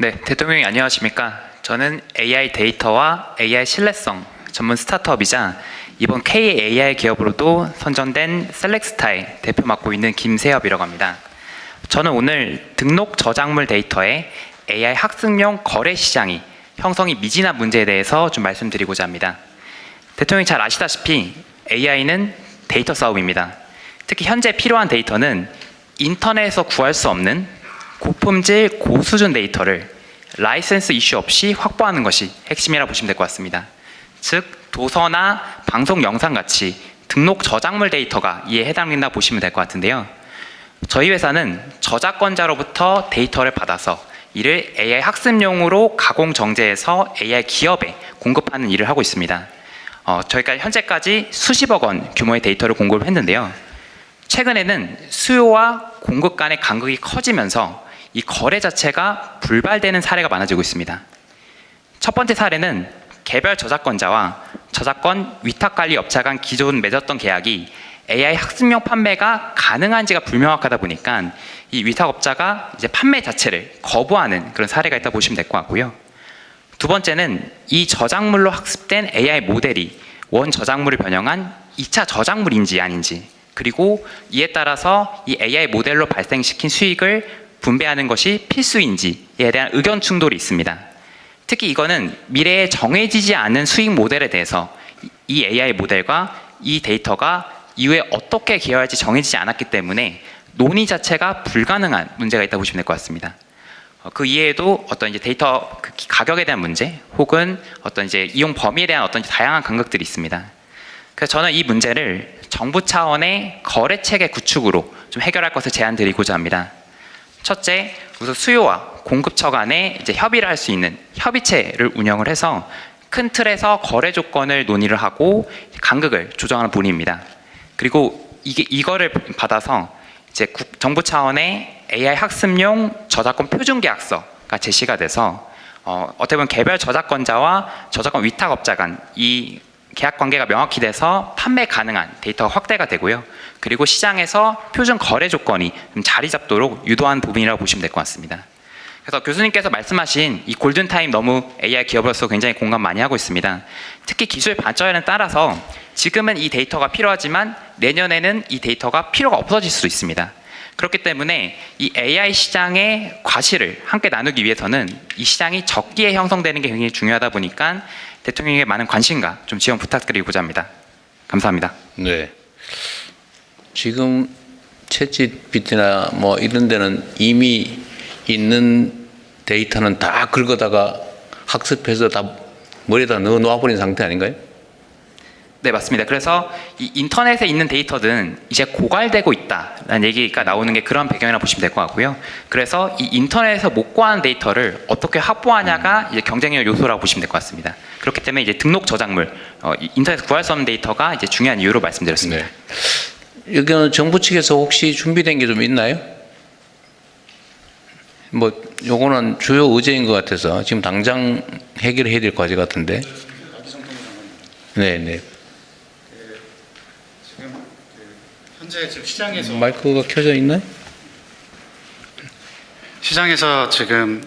네, 대통령님 안녕하십니까? 저는 AI 데이터와 AI 신뢰성 전문 스타트업이자 이번 KAI 기업으로도 선정된 셀렉스타의 대표 맡고 있는 김세엽이라고 합니다. 저는 오늘 등록 저작물 데이터의 AI 학습용 거래 시장이 형성이 미진한 문제에 대해서 좀 말씀드리고자 합니다. 대통령이 잘 아시다시피 AI는 데이터 싸움입니다. 특히 현재 필요한 데이터는 인터넷에서 구할 수 없는 고품질 고수준 데이터를 라이센스 이슈 없이 확보하는 것이 핵심이라 보시면 될 것 같습니다. 즉 도서나 방송 영상 같이 등록 저작물 데이터가 이에 해당된다 보시면 될 것 같은데요. 저희 회사는 저작권자로부터 데이터를 받아서 이를 AI 학습용으로 가공 정제해서 AI 기업에 공급하는 일을 하고 있습니다. 어, 저희가 현재까지 수십억 원 규모의 데이터를 공급을 했는데요. 최근에는 수요와 공급 간의 간극이 커지면서 이 거래 자체가 불발되는 사례가 많아지고 있습니다. 첫 번째 사례는 개별 저작권자와 저작권 위탁 관리 업체 간 기존 맺었던 계약이 AI 학습용 판매가 가능한지가 불명확하다 보니까 이 위탁업자가 이제 판매 자체를 거부하는 그런 사례가 있다 보시면 될 것 같고요. 두 번째는 이 저작물로 학습된 AI 모델이 원 저작물을 변형한 2차 저작물인지 아닌지 그리고 이에 따라서 이 AI 모델로 발생시킨 수익을 분배하는 것이 필수인지에 대한 의견 충돌이 있습니다. 특히 이거는 미래에 정해지지 않은 수익 모델에 대해서 이 AI 모델과 이 데이터가 이후에 어떻게 기여할지 정해지지 않았기 때문에 논의 자체가 불가능한 문제가 있다고 보시면 될 것 같습니다. 어, 그 이외에도 어떤 이제 데이터 그 가격에 대한 문제 혹은 어떤 이제 이용 범위에 대한 어떤 다양한 간극들이 있습니다. 그래서 저는 이 문제를 정부 차원의 거래 체계 구축으로 좀 해결할 것을 제안 드리고자 합니다. 첫째, 우선 수요와 공급처 간에 이제 협의를 할 수 있는 협의체를 운영을 해서 큰 틀에서 거래 조건을 논의를 하고 간극을 조정하는 본의입니다. 그리고 이게 이거를 받아서 이제 국- 정부 차원의 AI 학습용 저작권 표준 계약서가 제시가 돼서 어, 어떻게 보면 개별 저작권자와 저작권 위탁업자 간 이 계약 관계가 명확히 돼서 판매 가능한 데이터가 확대가 되고요. 그리고 시장에서 표준 거래 조건이 좀 자리 잡도록 유도한 부분이라고 보시면 될 것 같습니다. 그래서 교수님께서 말씀하신 이 골든타임 너무 AI 기업으로서 굉장히 공감 많이 하고 있습니다. 특히 기술 발전에 따라서 지금은 이 데이터가 필요하지만 내년에는 이 데이터가 필요가 없어질 수도 있습니다. 그렇기 때문에 이 AI 시장의 과실을 함께 나누기 위해서는 이 시장이 적기에 형성되는 게 굉장히 중요하다 보니까 대통령에게 많은 관심과 좀 지원 부탁드리고자 합니다. 감사합니다. 네. 지금 채찌비트나 뭐 이런 데는 이미 있는 데이터는 다 긁어다가 학습해서 다 머리에다 넣어 놓아버린 상태 아닌가요? 네, 맞습니다. 그래서 이 인터넷에 있는 데이터는 이제 고갈되고 있다라는 얘기가 나오는 게 그런 배경이라 보시면 될 것 같고요. 그래서 이 인터넷에서 못 구하는 데이터를 어떻게 확보하냐가 이제 경쟁력 요소라고 보시면 될 것 같습니다. 그렇기 때문에 이제 등록 저작물, 어, 이 인터넷에서 구할 수 없는 데이터가 이제 중요한 이유로 말씀드렸습니다. 여기는 정부 측에서 혹시 준비된 게 좀 있나요? 뭐 요거는 주요 의제인 것 같아서 지금 당장 해결해야 될 과제 같은데. 네, 네. 현재 지금 시장에서 마이크가 켜져 있나요? 시장에서 지금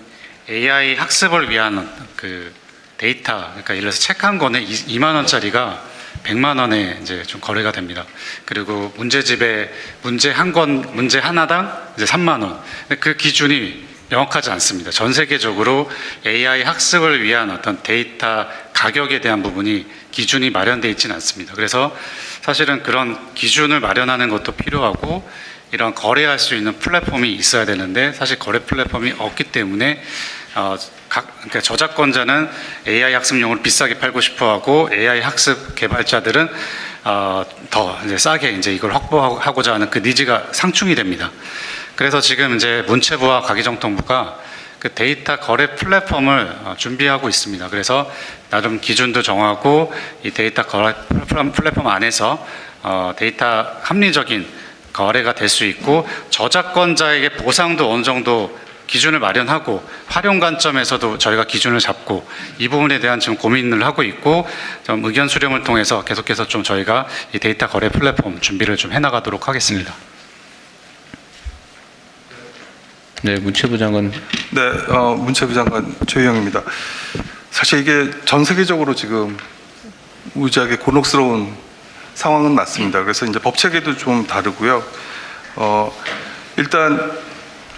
AI 학습을 위한 그 데이터 그러니까 예를 들어서 책 한 권에 2만 원짜리가 100만 원에 이제 좀 거래가 됩니다. 그리고 문제집에 문제 한 권 문제 하나당 이제 3만 원. 그 기준이 명확하지 않습니다. 전 세계적으로 AI 학습을 위한 어떤 데이터 가격에 대한 부분이 기준이 마련되어 있지는 않습니다. 그래서 사실은 그런 기준을 마련하는 것도 필요하고 이런 거래할 수 있는 플랫폼이 있어야 되는데 사실 거래 플랫폼이 없기 때문에 어, 각 그러니까 저작권자는 AI 학습용을 비싸게 팔고 싶어하고 AI 학습 개발자들은 어, 더 이제 싸게 이제 이걸 확보하고자 하는 그 니즈가 상충이 됩니다. 그래서 지금 이제 문체부와 가기정통부가 그 데이터 거래 플랫폼을 어, 준비하고 있습니다. 그래서 나름 기준도 정하고 이 데이터 거래 플랫폼- 안에서 어, 데이터 합리적인 거래가 될 수 있고 저작권자에게 보상도 어느 정도 기준을 마련하고 활용 관점에서도 저희가 기준을 잡고 이 부분에 대한 지금 고민을 하고 있고 좀 의견 수렴을 통해서 계속해서 좀 저희가 이 데이터 거래 플랫폼 준비를 좀 해나가도록 하겠습니다. 네, 문체부 장관. 네, 어, 문체부 장관 최유영입니다. 사실 이게 전 세계적으로 지금 무지하게 곤혹스러운 상황은 맞습니다. 그래서 이제 법 체계도 좀 다르고요. 어, 일단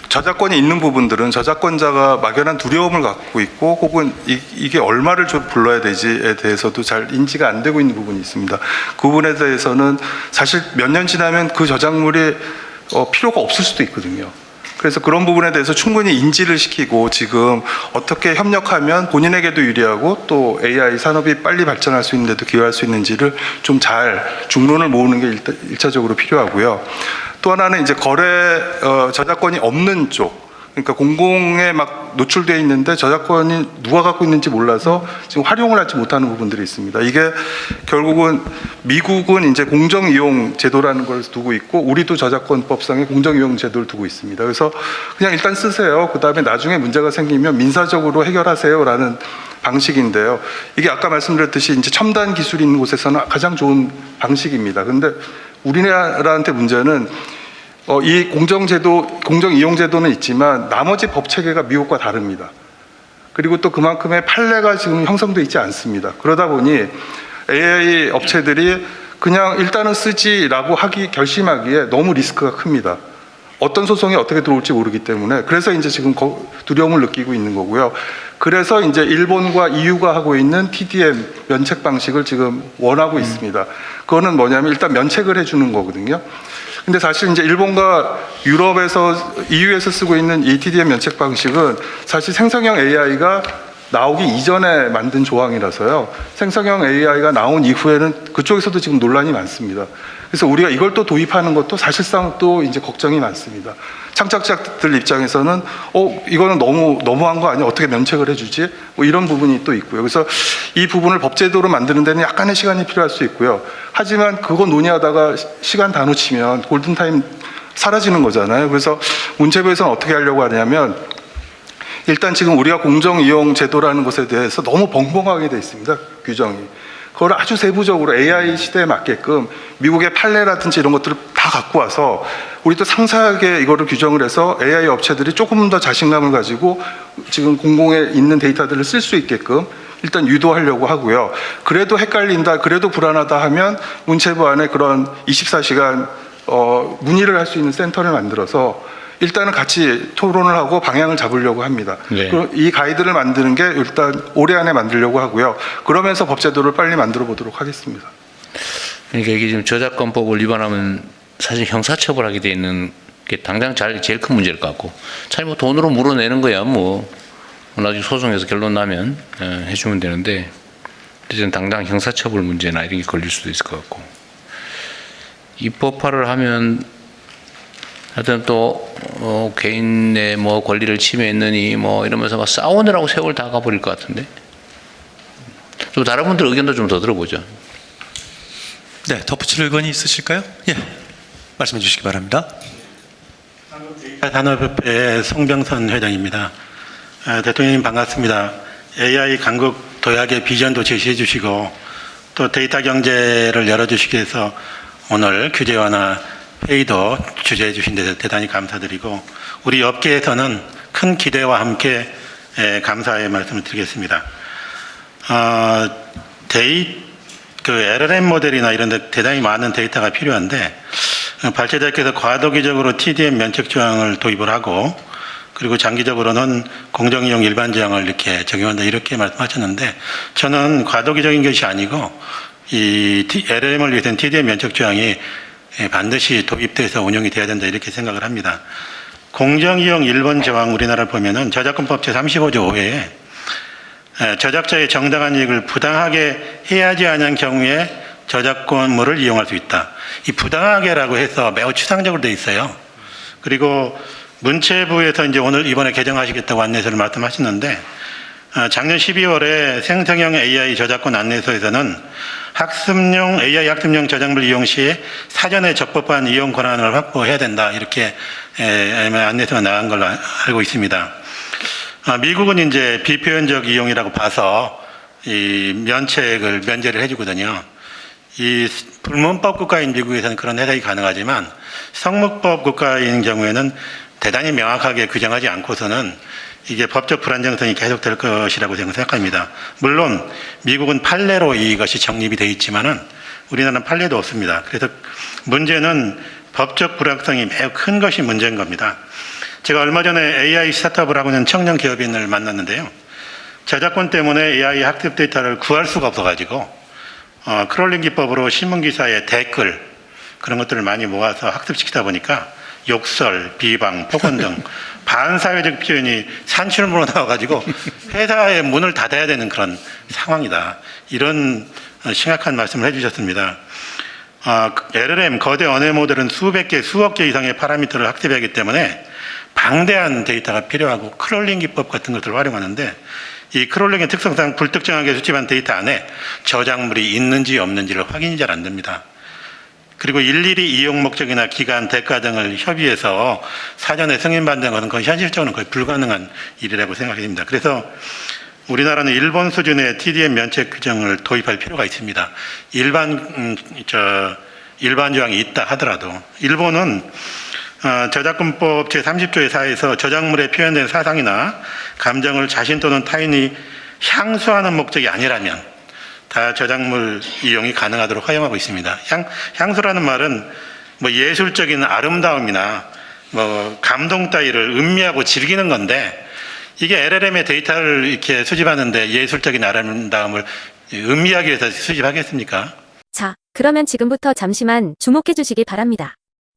저작권이 있는 부분들은 저작권자가 막연한 두려움을 갖고 있고 혹은 이, 게 얼마를 좀 불러야 되지에 대해서도 잘 인지가 안 되고 있는 부분이 있습니다. 그 부분에 대해서는 사실 몇 년 지나면 그 저작물이 어, 필요가 없을 수도 있거든요. 그래서 그런 부분에 대해서 충분히 인지를 시키고 지금 어떻게 협력하면 본인에게도 유리하고 또 AI 산업이 빨리 발전할 수 있는데도 기여할 수 있는지를 좀 잘 중론을 모으는 게 일차적으로 필요하고요. 또 하나는 이제 거래 어, 저작권이 없는 쪽 그러니까 공공에 막 노출되어 있는데 저작권이 누가 갖고 있는지 몰라서 지금 활용을 하지 못하는 부분들이 있습니다. 이게 결국은 미국은 이제 공정 이용 제도라는 걸 두고 있고 우리도 저작권법상의 공정 이용 제도를 두고 있습니다. 그래서 그냥 일단 쓰세요. 그다음에 나중에 문제가 생기면 민사적으로 해결하세요라는 방식인데요. 이게 아까 말씀드렸듯이 이제 첨단 기술이 있는 곳에서는 가장 좋은 방식입니다. 근데 우리나라한테 문제는 어, 이 공정제도, 공정이용제도는 있지만 나머지 법 체계가 미국과 다릅니다. 그리고 또 그만큼의 판례가 지금 형성돼 있지 않습니다. 그러다 보니 AI 업체들이 그냥 일단은 쓰지라고 하기 결심하기에 너무 리스크가 큽니다. 어떤 소송이 어떻게 들어올지 모르기 때문에 그래서 이제 지금 거- 두려움을 느끼고 있는 거고요. 그래서 이제 일본과 EU가 하고 있는 TDM 면책 방식을 지금 원하고 있습니다. 그거는 뭐냐면 일단 면책을 해주는 거거든요. 근데 사실 이제 일본과 유럽에서 EU에서 쓰고 있는 이 TDM 면책 방식은 사실 생성형 AI가 나오기 이전에 만든 조항이라서요. 생성형 AI가 나온 이후에는 그쪽에서도 지금 논란이 많습니다. 그래서 우리가 이걸 또 도입하는 것도 사실상 또 이제 걱정이 많습니다. 창작자들 입장에서는 어 이거는 너무 너무한 거 아니야? 어떻게 면책을 해주지? 뭐 이런 부분이 또 있고요. 그래서 이 부분을 법제도로 만드는 데는 약간의 시간이 필요할 수 있고요. 하지만 그거 논의하다가 시- 시간 다 놓치면 골든 타임 사라지는 거잖아요. 그래서 문체부에서는 어떻게 하려고 하냐면 일단 지금 우리가 공정이용 제도라는 것에 대해서 너무 벙벙하게 돼 있습니다. 규정이. 그걸 아주 세부적으로 AI 시대에 맞게끔 미국의 판례라든지 이런 것들을 다 갖고 와서 우리도 상세하게 이거를 규정을 해서 AI 업체들이 조금 더 자신감을 가지고 지금 공공에 있는 데이터들을 쓸 수 있게끔 일단 유도하려고 하고요. 그래도 헷갈린다, 그래도 불안하다 하면 문체부 안에 그런 24시간 어, 문의를 할 수 있는 센터를 만들어서 일단은 같이 토론을 하고 방향을 잡으려고 합니다. 네. 그이 가이드를 만드는 게 일단 올해 안에 만들려고 하고요. 그러면서 법제도를 빨리 만들어 보도록 하겠습니다. 그러니까 이게 지금 저작권법을 위반하면 사실 형사처벌하게 돼 있는 게 당장 잘, 제일 큰 문제일 것 같고. 차라리 뭐 돈으로 물어내는 거야 뭐. 나중에 소송에서 결론 나면 어, 해주면 되는데 어쨌든 당장 형사처벌 문제나 이런 게 걸릴 수도 있을 것 같고. 입법화를 하면 하여튼 또 어, 개인의 뭐 권리를 침해했느니 뭐 이러면서 막 싸우느라고 세월 다 가버릴 것 같은데. 좀 다른 분들 의견도 좀 더 들어보죠. 네, 덧붙일 의견이 있으실까요? 예, 말씀해 주시기 바랍니다. 산업협회 송병선 회장입니다. 아, 대통령님 반갑습니다. AI 강국 도약의 비전도 제시해 주시고 또 데이터 경제를 열어주시기 위해서 오늘 규제 완화 회의도 주재해 주신 데 대단히 감사드리고 우리 업계에서는 큰 기대와 함께 에, 감사의 말씀을 드리겠습니다. 어, 데이 그 LLM 모델이나 이런 데 대단히 많은 데이터가 필요한데 어, 발제자께서 과도기적으로 TDM 면책 조항을 도입을 하고 그리고 장기적으로는 공정이용 일반 조항을 이렇게 적용한다 이렇게 말씀하셨는데 저는 과도기적인 것이 아니고 이 LLM을 위해서는 TDM 면책 조항이 예, 반드시 도입돼서 운영이 돼야 된다 이렇게 생각을 합니다. 공정이용 일본 조항 우리나라를 보면은 저작권법 제35조 5회에 에, 저작자의 정당한 이익을 부당하게 해야지 않은 경우에 저작권물을 이용할 수 있다. 이 부당하게라고 해서 매우 추상적으로 돼 있어요. 그리고 문체부에서 이제 오늘 이번에 개정하시겠다고 안내서를 말씀하셨는데 어, 작년 12월에 생성형 AI 저작권 안내서에서는 학습용 AI 학습용 저작물 이용 시 사전에 적법한 이용 권한을 확보해야 된다 이렇게 에, 안내서가 나간 걸로 알고 있습니다. 아, 미국은 이제 비표현적 이용이라고 봐서 이 면책을 면제를 해주거든요. 이 불문법 국가인 미국에서는 그런 해석이 가능하지만 성문법 국가인 경우에는 대단히 명확하게 규정하지 않고서는 이게 법적 불안정성이 계속될 것이라고 저는 생각합니다. 물론 미국은 판례로 이것이 정립이 되어 있지만은 우리나라는 판례도 없습니다. 그래서 문제는 법적 불확성이 매우 큰 것이 문제인 겁니다. 제가 얼마 전에 AI 스타트업을 하고 있는 청년 기업인을 만났는데요. 저작권 때문에 AI 학습 데이터를 구할 수가 없어가지고 어, 크롤링 기법으로 신문 기사에 댓글 그런 것들을 많이 모아서 학습시키다 보니까 욕설, 비방, 폭언 등 반사회적 표현이 산출물로 나와가지고 회사의 문을 닫아야 되는 그런 상황이다. 이런 어, 심각한 말씀을 해주셨습니다. 아, LLM 거대 언어 모델은 수백 개, 수억 개 이상의 파라미터를 학습하기 때문에 방대한 데이터가 필요하고 크롤링 기법 같은 것들을 활용하는데 이 크롤링의 특성상 불특정하게 수집한 데이터 안에 저작물이 있는지 없는지를 확인이 잘 안 됩니다. 그리고 일일이 이용 목적이나 기간, 대가 등을 협의해서 사전에 승인받는 것은 거의 현실적으로는 거의 불가능한 일이라고 생각이 됩니다. 그래서 우리나라는 일본 수준의 TDM 면책 규정을 도입할 필요가 있습니다. 일반 음, 저 일반 조항이 있다 하더라도 일본은 어, 저작권법 제30조의 사에서 저작물에 표현된 사상이나 감정을 자신 또는 타인이 향수하는 목적이 아니라면 다 저작물 이용이 가능하도록 허용하고 있습니다. 향, 향수라는 말은 뭐 예술적인 아름다움이나 뭐 감동 따위를 음미하고 즐기는 건데 이게 LLM의 데이터를 이렇게 수집하는데 예술적인 아름다움을 음미하기 위해서 수집하겠습니까? 자, 그러면 지금부터 잠시만 주목해 주시기 바랍니다.